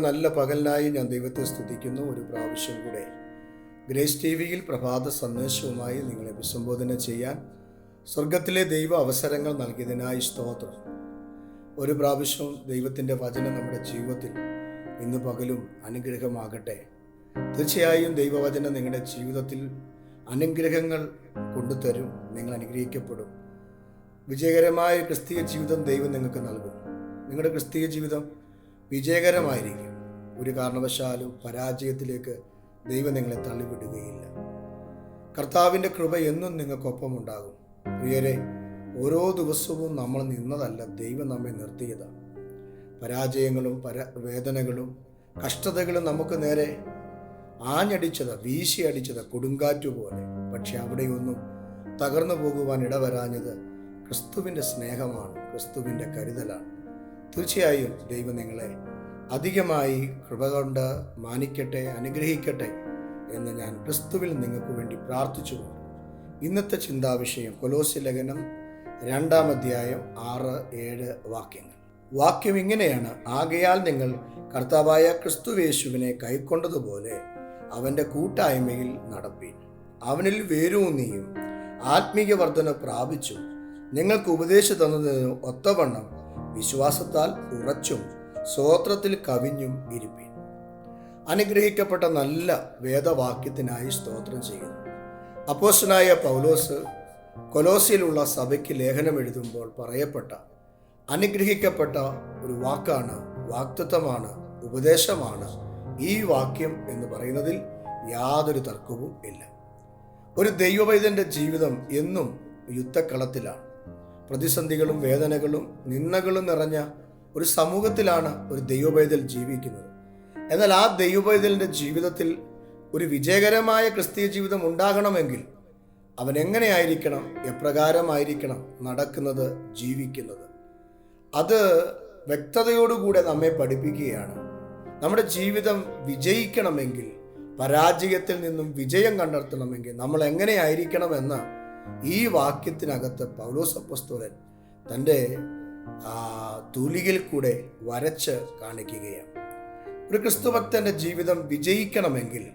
നല്ല പകലിനായി ഞാൻ ദൈവത്തെ സ്തുതിക്കുന്നു ഒരു പ്രാവശ്യം കൂടെ. ഗ്രേസ് ടി വിയിൽ പ്രഭാത സന്ദേശവുമായി നിങ്ങളെ അഭിസംബോധന ചെയ്യാൻ സ്വർഗത്തിലെ ദൈവ അവസരങ്ങൾ നൽകിയതിനായി സ്തോത്രം. ഒരു പ്രാവശ്യം ദൈവത്തിന്റെ വചനം നമ്മുടെ ജീവിതത്തിൽ ഇന്ന് പകലും അനുഗ്രഹമാകട്ടെ. തീർച്ചയായും ദൈവവചനം നിങ്ങളുടെ ജീവിതത്തിൽ അനുഗ്രഹങ്ങൾ കൊണ്ടുതരും നിങ്ങൾ അനുഗ്രഹിക്കപ്പെടും. വിജയകരമായ ക്രിസ്തീയ ജീവിതം ദൈവം നിങ്ങൾക്ക് നൽകും. നിങ്ങളുടെ ക്രിസ്തീയ ജീവിതം വിജയകരമായിരിക്കും. ഒരു കാരണവശാലും പരാജയത്തിലേക്ക് ദൈവം നിങ്ങളെ തള്ളിവിടുകയില്ല. കർത്താവിന്റെ കൃപ എന്നും നിങ്ങൾക്കൊപ്പം ഉണ്ടാകും പ്രിയരെ ഓരോ ദിവസവും നമ്മൾ നിന്നതല്ല ദൈവം നമ്മെ നിർത്തിയതാണ് പരാജയങ്ങളും പര വേദനകളും കഷ്ടതകളും നമുക്ക് നേരെ ആഞ്ഞടിച്ചത് വീശി അടിച്ചത് കൊടുങ്കാറ്റ് പോലെ. പക്ഷെ അവിടെയൊന്നും തകർന്നു പോകുവാൻ ഇടവരാഞ്ഞത് ക്രിസ്തുവിന്റെ സ്നേഹമാണ് ക്രിസ്തുവിന്റെ കരുതലാണ്. തീർച്ചയായും ദൈവം നിങ്ങളെ അധികമായി കൃപ കൊണ്ട് മാനിക്കട്ടെ അനുഗ്രഹിക്കട്ടെ എന്ന് ഞാൻ ക്രിസ്തുവിൽ നിങ്ങൾക്ക് വേണ്ടി പ്രാർത്ഥിച്ചുകൊണ്ട് ഇന്നത്തെ ചിന്താവിഷയം കൊലോസി ലേഖനം രണ്ടാം അധ്യായം ആറ് ഏഴ് വാക്യങ്ങൾ. വാക്യം ഇങ്ങനെയാണ് ആകയാൽ നിങ്ങൾ കർത്താവായ ക്രിസ്തുവേശുവിനെ കൈക്കൊണ്ടതുപോലെ അവന്റെ കൂട്ടായ്മയിൽ നടപ്പീൻ. അവനിൽ വേരൂന്നിയും ആത്മീയ വർധന പ്രാപിച്ചും നിങ്ങൾക്ക് ഉപദേശം തന്നതിന് ഒത്തവണ്ണം വിശ്വാസത്താൽ ഉറച്ചും സ്വോത്രത്തിൽ കവിഞ്ഞും ഇരുപ്പീൻ. അനുഗ്രഹിക്കപ്പെട്ട നല്ല വേദവാക്യത്തിനായി സ്തോത്രം ചെയ്യുന്നു. അപ്പോസ്റ്റനായ പൗലോസ് കൊലോസിയിലുള്ള സഭയ്ക്ക് ലേഖനം എഴുതുമ്പോൾ പറയപ്പെട്ട അനുഗ്രഹിക്കപ്പെട്ട ഒരു വാക്കാണ് വാക്തത്വമാണ് ഉപദേശമാണ് ഈ വാക്യം എന്ന് പറയുന്നതിൽ യാതൊരു തർക്കവും ഇല്ല. ഒരു ദൈവവൈദന്റെ ജീവിതം എന്നും യുദ്ധക്കളത്തിലാണ്. പ്രതിസന്ധികളും വേദനകളും നിന്ദകളും നിറഞ്ഞ ഒരു സമൂഹത്തിലാണ് ഒരു ദൈവപൈതൽ ജീവിക്കുന്നത്. എന്നാൽ ആ ദൈവപൈതലിന്റെ ജീവിതത്തിൽ ഒരു വിജയകരമായ ക്രിസ്തീയ ജീവിതം ഉണ്ടാകണമെങ്കിൽ അവൻ എങ്ങനെയായിരിക്കണം എപ്രകാരമായിരിക്കണം നടക്കുന്നത് ജീവിക്കുന്നത്? അത് വ്യക്തതയോടുകൂടെ നമ്മെ പഠിപ്പിക്കുകയാണ്. നമ്മുടെ ജീവിതം വിജയിക്കണമെങ്കിൽ പരാജയത്തിൽ നിന്നും വിജയം കണ്ടെത്തണമെങ്കിൽ നമ്മൾ എങ്ങനെയായിരിക്കണമെന്ന് ഈ വാക്യത്തിനകത്ത് പൗലോസ് അപ്പസ്തോലൻ തന്റെ തൂലികയിൽ കൂടെ വരച്ച് കാണിക്കുകയാണ്. ഒരു ക്രിസ്തുഭക്തന്റെ ജീവിതം വിജയിക്കണമെങ്കിൽ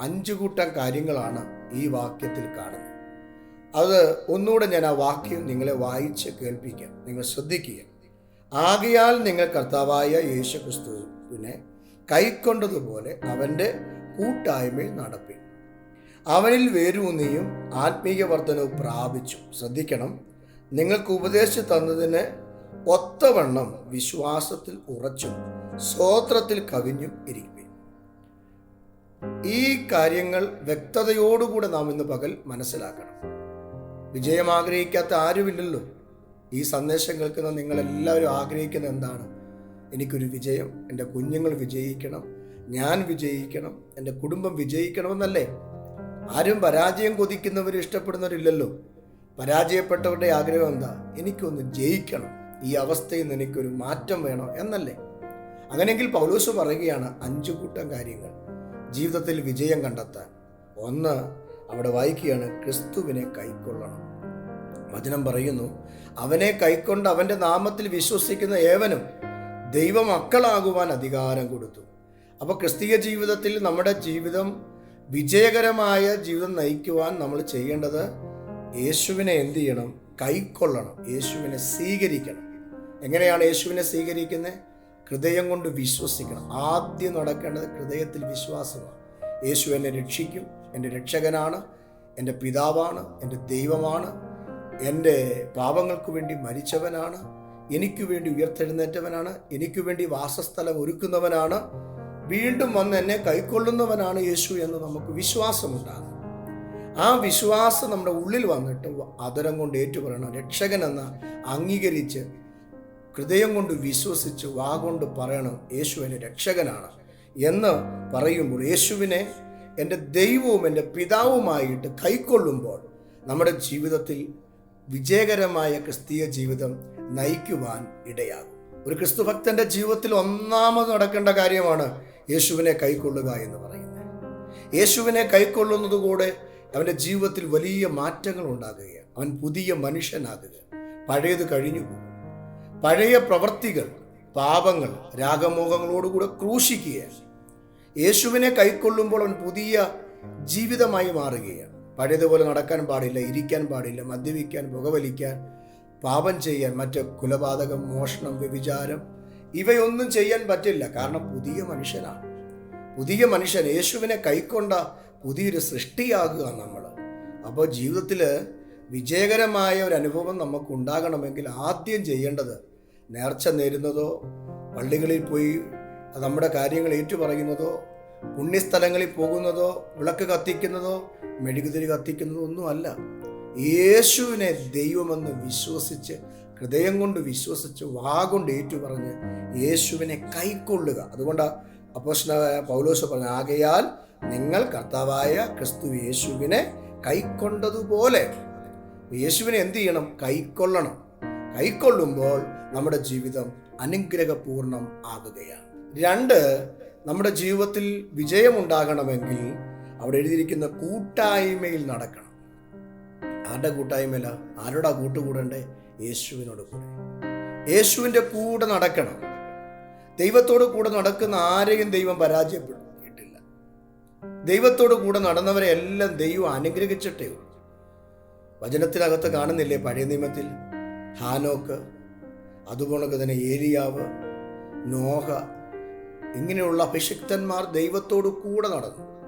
അഞ്ചു കൂട്ടം കാര്യങ്ങളാണ് ഈ വാക്യത്തിൽ കാണുന്നത്. അത് ഒന്നുകൂടെ ഞാൻ ആ വാക്യം നിങ്ങളെ വായിച്ച് കേൾപ്പിക്കാം. നിങ്ങൾ ശ്രദ്ധിക്കുക. ആകയാൽ നിങ്ങൾ കർത്താവായ യേശു ക്രിസ്തുവിനെ കൈക്കൊണ്ടതുപോലെ അവന്റെ കൂട്ടായ്മയിൽ നടപ്പി അവനിൽ വേരൂന്നിയും ആത്മീയ വർധനവും പ്രാപിച്ചു. ശ്രദ്ധിക്കണം. നിങ്ങൾക്ക് ഉപദേശിച്ചു തന്നതിന് ഒത്തവണ്ണം വിശ്വാസത്തിൽ ഉറച്ചും സ്വോത്രത്തിൽ കവിഞ്ഞും ഇരിക്കും ഈ കാര്യങ്ങൾ വ്യക്തതയോടുകൂടെ നാം ഇന്ന് പകൽ മനസ്സിലാക്കണം. വിജയം ആഗ്രഹിക്കാത്ത ആരുമില്ലല്ലോ. ഈ സന്ദേശം കേൾക്കുന്ന നിങ്ങളെല്ലാവരും ആഗ്രഹിക്കുന്ന എന്താണ്? എനിക്കൊരു വിജയം എന്റെ കുഞ്ഞുങ്ങൾ വിജയിക്കണം ഞാൻ വിജയിക്കണം എന്റെ കുടുംബം വിജയിക്കണമെന്നല്ലേ? ആരും പരാജയം കൊതിക്കുന്നവർ ഇഷ്ടപ്പെടുന്നവരില്ലല്ലോ പരാജയപ്പെട്ടവരുടെ ആഗ്രഹം എന്താ? എനിക്കൊന്ന് ജയിക്കണം. ഈ അവസ്ഥയിൽ നിന്ന് എനിക്കൊരു മാറ്റം വേണം എന്നല്ലേ? അങ്ങനെയെങ്കിൽ പൗലോസ് പറയുകയാണ് അഞ്ചു കൂട്ടം കാര്യങ്ങൾ ജീവിതത്തിൽ വിജയം കണ്ടെത്താൻ. ഒന്ന് അവിടെ വായിക്കുകയാണ് ക്രിസ്തുവിനെ കൈക്കൊള്ളണം. വചനം പറയുന്നു അവനെ കൈക്കൊണ്ട് അവന്റെ നാമത്തിൽ വിശ്വസിക്കുന്ന ഏവനും ദൈവമക്കളാകുവാൻ അധികാരം കൊടുത്തു. അപ്പോൾ ക്രിസ്തീയ ജീവിതത്തിൽ നമ്മുടെ ജീവിതം വിജയകരമായ ജീവിതം നയിക്കുവാൻ നമ്മൾ ചെയ്യേണ്ടത് യേശുവിനെ എന്ത് ചെയ്യണം? കൈക്കൊള്ളണം. യേശുവിനെ സ്വീകരിക്കണം. എങ്ങനെയാണ് യേശുവിനെ സ്വീകരിക്കുന്നത്? ഹൃദയം കൊണ്ട് വിശ്വസിക്കണം. ആദ്യം നടക്കേണ്ടത് ഹൃദയത്തിൽ വിശ്വാസമാണ്. യേശു എന്നെ രക്ഷിക്കും. എന്റെ രക്ഷകനാണ്. എന്റെ പിതാവാണ്. എന്റെ ദൈവമാണ്. എന്റെ പാപങ്ങൾക്ക് വേണ്ടി മരിച്ചവനാണ്. എനിക്ക് വേണ്ടി ഉയർത്തെഴുന്നേറ്റവനാണ്. എനിക്ക് വേണ്ടി വാസസ്ഥലം ഒരുക്കുന്നവനാണ്. വീണ്ടും വന്ന് എന്നെ കൈക്കൊള്ളുന്നവനാണ് യേശു എന്ന് നമുക്ക് വിശ്വാസമുണ്ടാകും. ആ വിശ്വാസം നമ്മുടെ ഉള്ളിൽ വന്നിട്ട് അതരം കൊണ്ട് ഏറ്റുപറയണം. രക്ഷകൻ എന്ന അംഗീകരിച്ച് ഹൃദയം കൊണ്ട് വിശ്വസിച്ച് വാ കൊണ്ട് പറയണം യേശു എന്റെ രക്ഷകനാണ് എന്ന് പറയുമ്പോൾ യേശുവിനെ എന്റെ ദൈവവും എന്റെ പിതാവുമായിട്ട് കൈക്കൊള്ളുമ്പോൾ നമ്മുടെ ജീവിതത്തിൽ വിജയകരമായ ക്രിസ്തീയ ജീവിതം നയിക്കുവാൻ ഇടയാകും. ഒരു ക്രിസ്തുഭക്തന്റെ ജീവിതത്തിൽ ഒന്നാമത് നടക്കേണ്ട കാര്യമാണ് യേശുവിനെ കൈക്കൊള്ളുക എന്ന് പറയുന്നത്. യേശുവിനെ കൈക്കൊള്ളുന്നതുകൂടെ അവന്റെ ജീവിതത്തിൽ വലിയ മാറ്റങ്ങൾ ഉണ്ടാകുകയാണ്. അവൻ പുതിയ മനുഷ്യനാകുക പഴയത് കഴിഞ്ഞു പോകും പഴയ പ്രവർത്തികൾ പാപങ്ങൾ രാഗമോഹങ്ങളോടുകൂടെ ക്രൂശിക്കുകയാണ്. യേശുവിനെ കൈക്കൊള്ളുമ്പോൾ അവൻ പുതിയ ജീവിതമായി മാറുകയാണ്. പഴയതുപോലെ നടക്കാൻ പാടില്ല ഇരിക്കാൻ പാടില്ല മദ്യപിക്കാൻ പുകവലിക്കാൻ പാപം ചെയ്യാൻ മറ്റ് കുലപാതകം മോഷണം വ്യഭിചാരം ഇവയൊന്നും ചെയ്യാൻ പറ്റില്ല. കാരണം പുതിയ മനുഷ്യനാണ്. പുതിയ മനുഷ്യൻ യേശുവിനെ കൈക്കൊണ്ട പുതിയൊരു സൃഷ്ടിയാകുക നമ്മൾ. അപ്പോൾ ജീവിതത്തിൽ വിജയകരമായ ഒരു അനുഭവം നമുക്ക് ഉണ്ടാകണമെങ്കിൽ ആദ്യം ചെയ്യേണ്ടത് നേർച്ച നേരുന്നതോ പള്ളികളിൽ പോയി നമ്മുടെ കാര്യങ്ങൾ ഏറ്റുപറയുന്നതോ പുണ്യസ്ഥലങ്ങളിൽ പോകുന്നതോ വിളക്ക് കത്തിക്കുന്നതോ മെഴുകുതിരി കത്തിക്കുന്നതോ ഒന്നുമല്ല യേശുവിനെ ദൈവമെന്ന് വിശ്വസിച്ച് ഹൃദയം കൊണ്ട് വിശ്വസിച്ച് വാഗൊണ്ട് ഏറ്റുപറഞ്ഞ് യേശുവിനെ കൈക്കൊള്ളുക. അതുകൊണ്ടാണ് അപ്പോഷനായ പൗലോസ് പറഞ്ഞ ആകയാൽ നിങ്ങൾ കർത്താവായ ക്രിസ്തു യേശുവിനെ കൈക്കൊണ്ടതുപോലെ യേശുവിനെ എന്ത് ചെയ്യണം? കൈക്കൊള്ളണം. കൈക്കൊള്ളുമ്പോൾ നമ്മുടെ ജീവിതം അനുഗ്രഹപൂർണം ആകുകയാണ്. രണ്ട് നമ്മുടെ ജീവിതത്തിൽ വിജയമുണ്ടാകണമെങ്കിൽ അവിടെ എഴുതിയിരിക്കുന്ന കൂട്ടായ്മയിൽ നടക്കണം. ആരുടെ കൂട്ടായ്മയില ആരോടാ കൂട്ടുകൂടണ്ടേ? യേശുവിനോട് കൂടെ. യേശുവിന്റെ കൂടെ നടക്കണം. ദൈവത്തോട് കൂടെ നടക്കുന്ന ആരെയും ദൈവം പരാജയപ്പെടുത്തിയിട്ടില്ല. ദൈവത്തോട് കൂടെ നടന്നവരെ എല്ലാം ദൈവം അനുഗ്രഹിച്ചിട്ടേ ഉള്ളൂ. വചനത്തിനകത്ത് കാണുന്നില്ലേ പഴയ നിയമത്തിൽ? ഹാനോക്ക് അതുപോലൊക്കെ തന്നെ ഏലിയാവ് നോഹ ഇങ്ങനെയുള്ള അഭിഷിക്തന്മാർ ദൈവത്തോട് കൂടെ നടന്നു.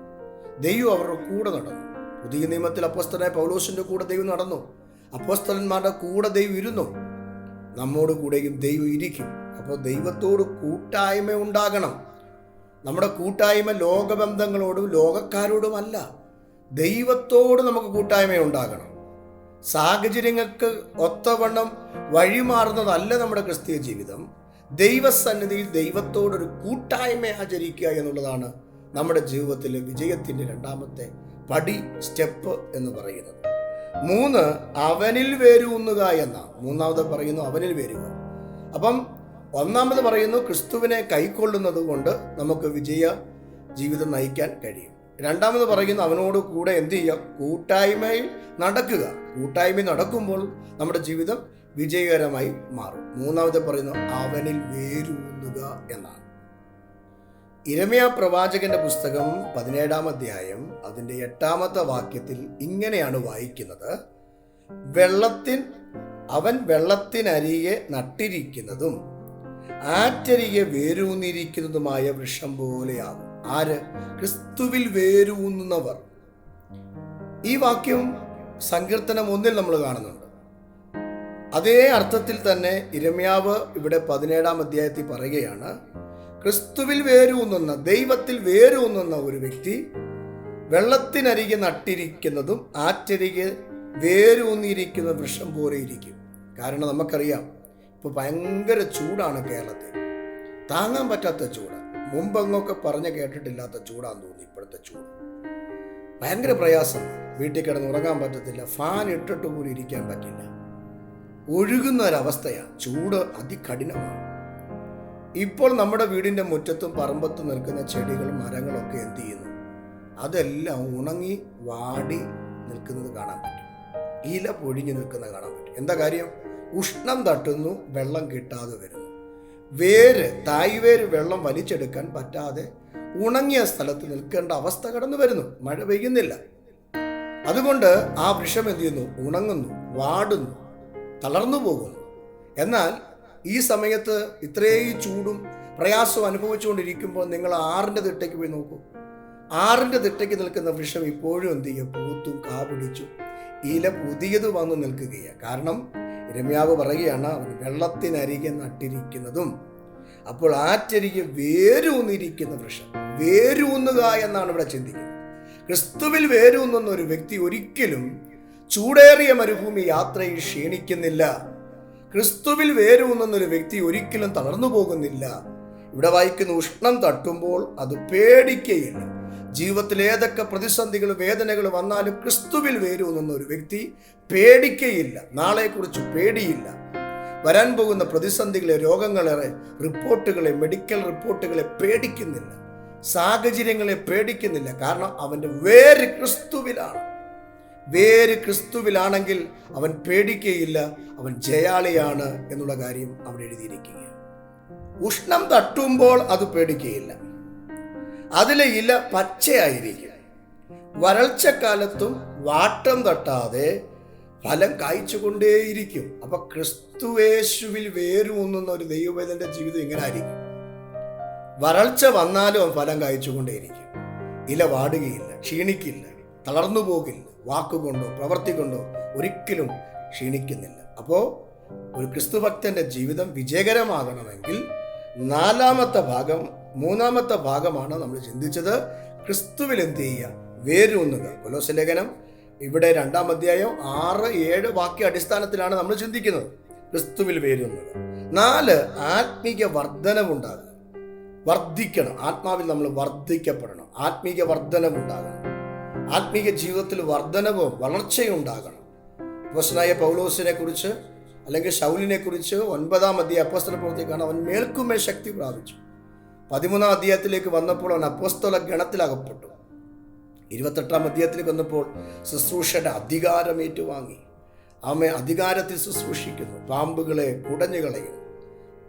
ദൈവം അവരുടെ കൂടെ നടന്നു. പുതിയ നിയമത്തിൽ അപ്പോസ്തനായ പൗലോസിന്റെ കൂടെ ദൈവം നടന്നു. അപ്പോസ്തലന്മാരുടെ കൂടെ ദൈവം ഇരുന്നു. നമ്മോട് കൂടെയും ദൈവം ഇരിക്കും. അപ്പോൾ ദൈവത്തോട് കൂട്ടായ്മ ഉണ്ടാകണം. നമ്മുടെ കൂട്ടായ്മ ലോകബന്ധങ്ങളോടും ലോകക്കാരോടുമല്ല. ദൈവത്തോട് നമുക്ക് കൂട്ടായ്മ ഉണ്ടാകണം. സാഹചര്യങ്ങൾക്ക് ഒത്തവണ്ണം വഴിമാറുന്നതല്ല നമ്മുടെ ക്രിസ്തീയ ജീവിതം. ദൈവസന്നിധിയിൽ ദൈവത്തോടൊരു കൂട്ടായ്മ ആചരിക്കുക എന്നുള്ളതാണ് നമ്മുടെ ജീവിതത്തിലെ വിജയത്തിന്റെ രണ്ടാമത്തെ പടി സ്റ്റെപ്പ് എന്ന് പറയുന്നത്. മൂന്ന് അവനിൽ വേരൂന്നുക എന്ന മൂന്നാമത് പറയുന്നു അവനിൽ വേരുക. അപ്പം ഒന്നാമത് പറയുന്നു ക്രിസ്തുവിനെ കൈക്കൊള്ളുന്നത് കൊണ്ട് നമുക്ക് വിജയ ജീവിതം നയിക്കാൻ കഴിയും. രണ്ടാമത് പറയുന്നു അവനോട് കൂടെ എന്ത് ചെയ്യുക കൂട്ടായ്മയിൽ നടക്കുക. കൂട്ടായ്മ നടക്കുമ്പോൾ നമ്മുടെ ജീവിതം വിജയകരമായി മാറും. മൂന്നാമത് പറയുന്നു അവനിൽ വേരൂന്നുക എന്നാണ്. ഇരമയ പ്രവാചകന്റെ പുസ്തകം പതിനേഴാം അധ്യായം അതിന്റെ എട്ടാമത്തെ വാക്യത്തിൽ ഇങ്ങനെയാണ് വായിക്കുന്നത്. വെള്ളത്തിൻ അവൻ വെള്ളത്തിനരികെ നട്ടിരിക്കുന്നതും ആറ്റരികെ വേരൂന്നിരിക്കുന്നതുമായ വൃക്ഷം പോലെയാകും. ആര്? ക്രിസ്തുവിൽ വേരൂന്നുന്നവർ ഈ വാക്യം സങ്കീർത്തനം ഒന്നിൽ നമ്മൾ കാണുന്നുണ്ട്. അതേ അർത്ഥത്തിൽ തന്നെ ഇരമ്യാവ് ഇവിടെ പതിനേഴാം അധ്യായത്തിൽ പറയുകയാണ് ക്രിസ്തുവിൽ വേരൂന്നുന്ന ദൈവത്തിൽ വേരൂന്നുന്ന ഒരു വ്യക്തി വെള്ളത്തിനരികെ നട്ടിരിക്കുന്നതും ആറ്റരികെ വേരൂന്നിരിക്കുന്ന വൃക്ഷം പോലെ ഇരിക്കും. കാരണം നമുക്കറിയാം ഇപ്പോൾ ഭയങ്കര ചൂടാണ് കേരളത്തിൽ. താങ്ങാൻ പറ്റാത്ത ചൂട്. മുമ്പങ്ങൊക്കെ പറഞ്ഞു കേട്ടിട്ടില്ലാത്ത ചൂടാന്ന് തോന്നി ഇപ്പോഴത്തെ ചൂട്. ഭയങ്കര പ്രയാസം. വീട്ടിൽ കിടന്ന് ഉറങ്ങാൻ പറ്റത്തില്ല ഫാൻ ഇട്ടിട്ട് പോലും ഇരിക്കാൻ പറ്റില്ല. ഒഴുകുന്ന ഒരവസ്ഥയാണ് ചൂട് അതികഠിനമാണ്. ഇപ്പോൾ നമ്മുടെ വീടിന്റെ മുറ്റത്തും പറമ്പത്തും നിൽക്കുന്ന ചെടികളും മരങ്ങളൊക്കെ എന്ത് ചെയ്യുന്നു? അതെല്ലാം ഉണങ്ങി വാടി നിൽക്കുന്നത് കാണാൻ പറ്റും. ഇല പൊഴിഞ്ഞു നിൽക്കുന്നത് കാണാൻ പറ്റും. എന്താ കാര്യം? ഉഷ്ണം തട്ടുന്നു വെള്ളം കിട്ടാതെ വരുന്നു. വേര് തായ്വേര് വെള്ളം വലിച്ചെടുക്കാൻ പറ്റാതെ ഉണങ്ങിയ സ്ഥലത്ത് നിൽക്കേണ്ട അവസ്ഥ കടന്നു വരുന്നു. മഴ പെയ്യുന്നില്ല. അതുകൊണ്ട് ആ വൃക്ഷം എന്ത് ചെയ്യുന്നു? ഉണങ്ങുന്നു വാടുന്നു തളർന്നു പോകുന്നു. എന്നാൽ ഈ സമയത്ത് ഇത്രയും ചൂടും പ്രയാസവും അനുഭവിച്ചുകൊണ്ടിരിക്കുമ്പോൾ നിങ്ങൾ ആറിന്റെ തിട്ടയ്ക്ക് പോയി നോക്കൂ. ആറിന്റെ തിട്ടയ്ക്ക് നിൽക്കുന്ന വൃക്ഷം ഇപ്പോഴും എന്ത് ചെയ്യുക പൂത്തും കാ പിടിച്ചു ഇല പുതിയത് വന്ന് നിൽക്കുകയാണ്. കാരണം രമ്യാവ് പറയുകയാണ് വെള്ളത്തിനരികെ നട്ടിരിക്കുന്നതും അപ്പോൾ ആറ്റരികെ വേരൂന്നിരിക്കുന്ന വൃക്ഷം. വേരൂന്നുക എന്നാണ് ഇവിടെ ചിന്തിക്കുന്നത്. ക്രിസ്തുവിൽ വേരൂന്നുന്ന ഒരു വ്യക്തി ഒരിക്കലും ചൂടേറിയ മരുഭൂമി യാത്രയിൽ ക്ഷീണിക്കുന്നില്ല. ക്രിസ്തുവിൽ വേരൂന്നുന്ന ഒരു വ്യക്തി ഒരിക്കലും തളർന്നു പോകുന്നില്ല. ഇവിടെ വായിക്കുന്ന ഉഷ്ണം തട്ടുമ്പോൾ അത് പേടിക്കയില്ല. ജീവിതത്തിൽ ഏതൊക്കെ പ്രതിസന്ധികൾ വേദനകൾ വന്നാലും ക്രിസ്തുവിൽ വേരൂന്നുന്ന ഒരു വ്യക്തി പേടിക്കയില്ല. നാളെക്കുറിച്ച് പേടിയില്ല. വരാൻ പോകുന്ന പ്രതിസന്ധികളെ രോഗങ്ങളെ റിപ്പോർട്ടുകളെ മെഡിക്കൽ റിപ്പോർട്ടുകളെ പേടിക്കുന്നില്ല. സാഹചര്യങ്ങളെ പേടിക്കുന്നില്ല. കാരണം അവന്റെ വേര് ക്രിസ്തുവിലാണ്. വേര് ക്രിസ്തുവിലാണെങ്കിൽ അവൻ പേടിക്കുകയില്ല അവൻ ജയാളിയാണ് എന്നുള്ള കാര്യം അവിടെ എഴുതിയിരിക്കുകയാണ്. ഉഷ്ണം തട്ടുമ്പോൾ അത് പേടിക്കുകയില്ല അതിലെ ഇല പച്ചയായിരിക്കും. വരൾച്ചക്കാലത്തും വാട്ടം തട്ടാതെ ഫലം കായ്ച്ചുകൊണ്ടേയിരിക്കും. അപ്പൊ ക്രിസ്തുവേശുവിൽ വേരൂന്നുന്ന ഒരു ദൈവവേദന്റെ ജീവിതം ഇങ്ങനെ ആയിരിക്കും വരൾച്ച വന്നാലും അവൻ ഫലം കായ്ച്ചുകൊണ്ടേയിരിക്കും. ഇല വാടുകയില്ല ക്ഷീണിക്കില്ല തളർന്നു പോകില്ല വാക്കുകൊണ്ടോ പ്രവൃത്തി കൊണ്ടോ ഒരിക്കലും ക്ഷീണിക്കുന്നില്ല. അപ്പോൾ ഒരു ക്രിസ്തുഭക്തന്റെ ജീവിതം വിജയകരമാകണമെങ്കിൽ നാലാമത്തെ ഭാഗം മൂന്നാമത്തെ ഭാഗമാണ് നമ്മൾ ചിന്തിച്ചത്. ക്രിസ്തുവിൽ എന്ത് ചെയ്യുക? വേരൂന്നുക. കൊലോസ് ലേഖനം ഇവിടെ രണ്ടാം അധ്യായം ആറ് ഏഴ് വാക്യ അടിസ്ഥാനത്തിലാണ് നമ്മൾ ചിന്തിക്കുന്നത്. ക്രിസ്തുവിൽ വേരൂന്നുക. നാല് ആത്മീക വർധനവുണ്ടാകുക വർദ്ധിക്കണം. ആത്മാവിൽ നമ്മൾ വർദ്ധിക്കപ്പെടണം. ആത്മീക വർധനവുണ്ടാകണം ആത്മീക ജീവിതത്തിൽ വർധനവും വളർച്ചയും ഉണ്ടാകണം. അപ്പോസ്റ്റനായ പൗലോസിനെ കുറിച്ച് അല്ലെങ്കിൽ ഷൗലിനെ കുറിച്ച് ഒൻപതാം അധ്യായ അപ്പോസ്തല പ്രവർത്തിക്കാണ് അവൻ മേൽക്കുമേൽ ശക്തി പ്രാപിച്ചു. പതിമൂന്നാം അധ്യായത്തിലേക്ക് വന്നപ്പോൾ അവൻ അപ്പോസ്തല ഗണത്തിലകപ്പെട്ടു. ഇരുപത്തെട്ടാം അധ്യായത്തിലേക്ക് വന്നപ്പോൾ ശുശ്രൂഷയുടെ അധികാരം ഏറ്റുവാങ്ങി. അമ്മ അധികാരത്തിൽ ശുശ്രൂഷിക്കുന്നു പാമ്പുകളെ കുടഞ്ഞുകളയും.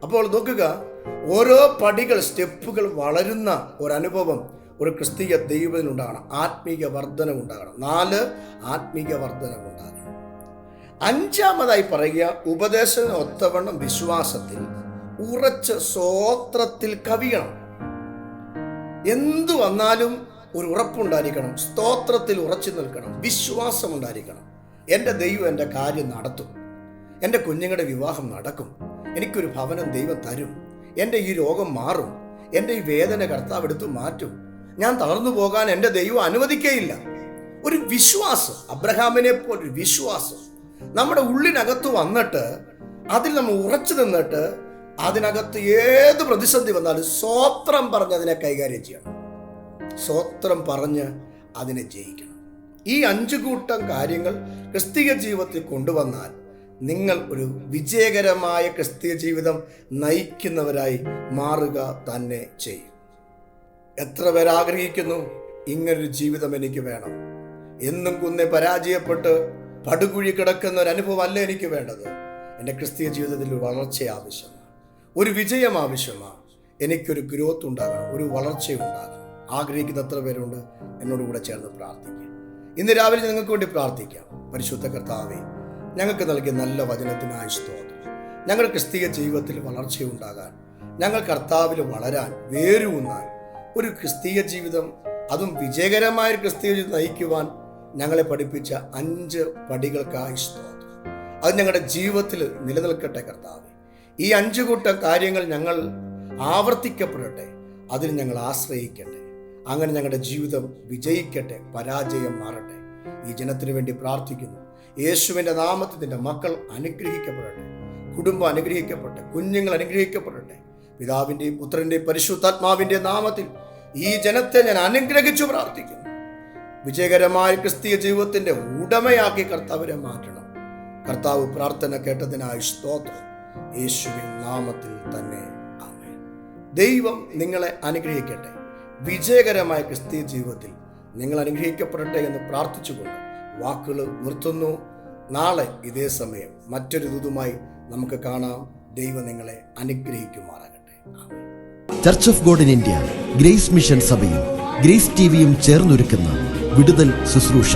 അപ്പോൾ നോക്കുക ഓരോ പടികൾ സ്റ്റെപ്പുകൾ വളരുന്ന ഒരനുഭവം ഒരു ക്രിസ്തീയ ദൈവത്തിനുണ്ടാകണം. ആത്മീക വർധനം ഉണ്ടാകണം. നാല് ആത്മീക വർധനം ഉണ്ടാകണം. അഞ്ചാമതായി പറയുക ഉപദേശത്തിന് ഒത്തവണ്ണം വിശ്വാസത്തിൽ ഉറച്ച സ്തോത്രത്തിൽ കവിയണം. എന്തു വന്നാലും ഒരു ഉറപ്പുണ്ടായിരിക്കണം സ്തോത്രത്തിൽ ഉറച്ചു നിൽക്കണം വിശ്വാസം ഉണ്ടായിരിക്കണം എന്റെ ദൈവം എന്റെ കാര്യം നടത്തും. എന്റെ കുഞ്ഞുങ്ങളുടെ വിവാഹം നടക്കും. എനിക്കൊരു ഭവനം ദൈവം തരും. എന്റെ ഈ രോഗം മാറും. എന്റെ ഈ വേദന കർത്താവ് എടുത്തു മാറ്റും. ഞാൻ തളർന്നു പോകാൻ എന്റെ ദൈവം അനുവദിക്കുകയില്ല ഒരു വിശ്വാസം അബ്രഹാമിനെ പോലൊരു വിശ്വാസം. നമ്മുടെ ഉള്ളിനകത്ത് വന്നിട്ട് അതിൽ നമ്മൾ ഉറച്ചു നിന്നിട്ട് അതിനകത്ത് ഏത് പ്രതിസന്ധി വന്നാലും സ്വോത്രം പറഞ്ഞ് അതിനെ കൈകാര്യം ചെയ്യണം. സ്വോത്രം പറഞ്ഞ് അതിനെ ജയിക്കണം. ഈ അഞ്ചു കൂട്ടം കാര്യങ്ങൾ ക്രിസ്തീയ ജീവിതത്തിൽ കൊണ്ടുവന്നാൽ നിങ്ങൾ ഒരു വിജയകരമായ ക്രിസ്തീയ ജീവിതം നയിക്കുന്നവരായി മാറുക തന്നെ ചെയ്യും. എത്ര പേർ ആഗ്രഹിക്കുന്നു ഇങ്ങനൊരു ജീവിതം എനിക്ക് വേണം. എന്നും കുന്നെ പരാജയപ്പെട്ട് പടുകുഴി കിടക്കുന്ന ഒരു അനുഭവമല്ല എനിക്ക് വേണ്ടത്? എന്റെ ക്രിസ്തീയ ജീവിതത്തിൽ വളർച്ച ആവശ്യമാണ് ഒരു വിജയം ആവശ്യമാണ് എനിക്കൊരു ഗ്രോത്ത് ഉണ്ടാകണം ഒരു വളർച്ച ഉണ്ടാകണം. ആഗ്രഹിക്കുന്ന എത്ര പേരുണ്ട്? എന്നോട് കൂടെ ചേർന്ന് പ്രാർത്ഥിക്കുക ഇന്ന് രാവിലെ ഞങ്ങൾക്ക് വേണ്ടി പ്രാർത്ഥിക്കാം. പരിശുദ്ധ കർത്താവെ ഞങ്ങൾക്ക് നൽകിയ നല്ല വചനത്തിന് സ്തോത്രം. ഞങ്ങൾ ക്രിസ്തീയ ജീവിതത്തിൽ വളർച്ചയുണ്ടാകാൻ ഞങ്ങൾ കർത്താവിൽ വളരാൻ വേരൂന്നാൻ ഒരു ക്രിസ്തീയ ജീവിതം അതും വിജയകരമായ ക്രിസ്തീയ ജീവിതം നയിക്കുവാൻ ഞങ്ങളെ പഠിപ്പിച്ച അഞ്ച് പടികൾക്കായി സ്തോത്രം. അത് ഞങ്ങളുടെ ജീവിതത്തിൽ നിലനിൽക്കട്ടെ കർത്താവ്. ഈ അഞ്ചു കൂട്ടം കാര്യങ്ങൾ ഞങ്ങൾ ആവർത്തിക്കപ്പെടട്ടെ. അതിൽ ഞങ്ങൾ ആശ്രയിക്കട്ടെ. അങ്ങനെ ഞങ്ങളുടെ ജീവിതം വിജയിക്കട്ടെ പരാജയം മാറട്ടെ. ഈ ജനത്തിനു വേണ്ടി പ്രാർത്ഥിക്കുന്നു. യേശുവിന്റെ നാമത്തിന്റെ മക്കൾ അനുഗ്രഹിക്കപ്പെടട്ടെ. കുടുംബം അനുഗ്രഹിക്കപ്പെടട്ടെ. കുഞ്ഞുങ്ങൾ അനുഗ്രഹിക്കപ്പെടട്ടെ. പിതാവിന്റെയും പുത്രന്റെയും പരിശുദ്ധാത്മാവിന്റെ നാമത്തിൽ ഈ ജനത്തെ ഞാൻ അനുഗ്രഹിച്ചു പ്രാർത്ഥിക്കുന്നു. വിജയകരമായ ക്രിസ്തീയ ജീവിതത്തിന്റെ ഉടമയാക്കി കർത്താവിനെ മാറ്റണം. കർത്താവ് പ്രാർത്ഥന കേട്ടതിനായി സ്തോത്രം. യേശുവിൻ നാമത്തിൽ തന്നെ. ദൈവം നിങ്ങളെ അനുഗ്രഹിക്കട്ടെ. വിജയകരമായ ക്രിസ്തീയ ജീവിതത്തിൽ നിങ്ങൾ അനുഗ്രഹിക്കപ്പെടട്ടെ എന്ന് പ്രാർത്ഥിച്ചുകൊണ്ട് വാക്കുകൾ നിർത്തുന്നു. നാളെ ഇതേ സമയം മറ്റൊരു ദൂതുമായി നമുക്ക് കാണാം. ദൈവം നിങ്ങളെ അനുഗ്രഹിക്കുമാറാകട്ടെ. Church of God in India Grace mission സഭയും ഗ്രേസ് ടിവിയും ചേർന്നൊരുക്കുന്ന വിടുതൽ ശുശ്രൂഷ.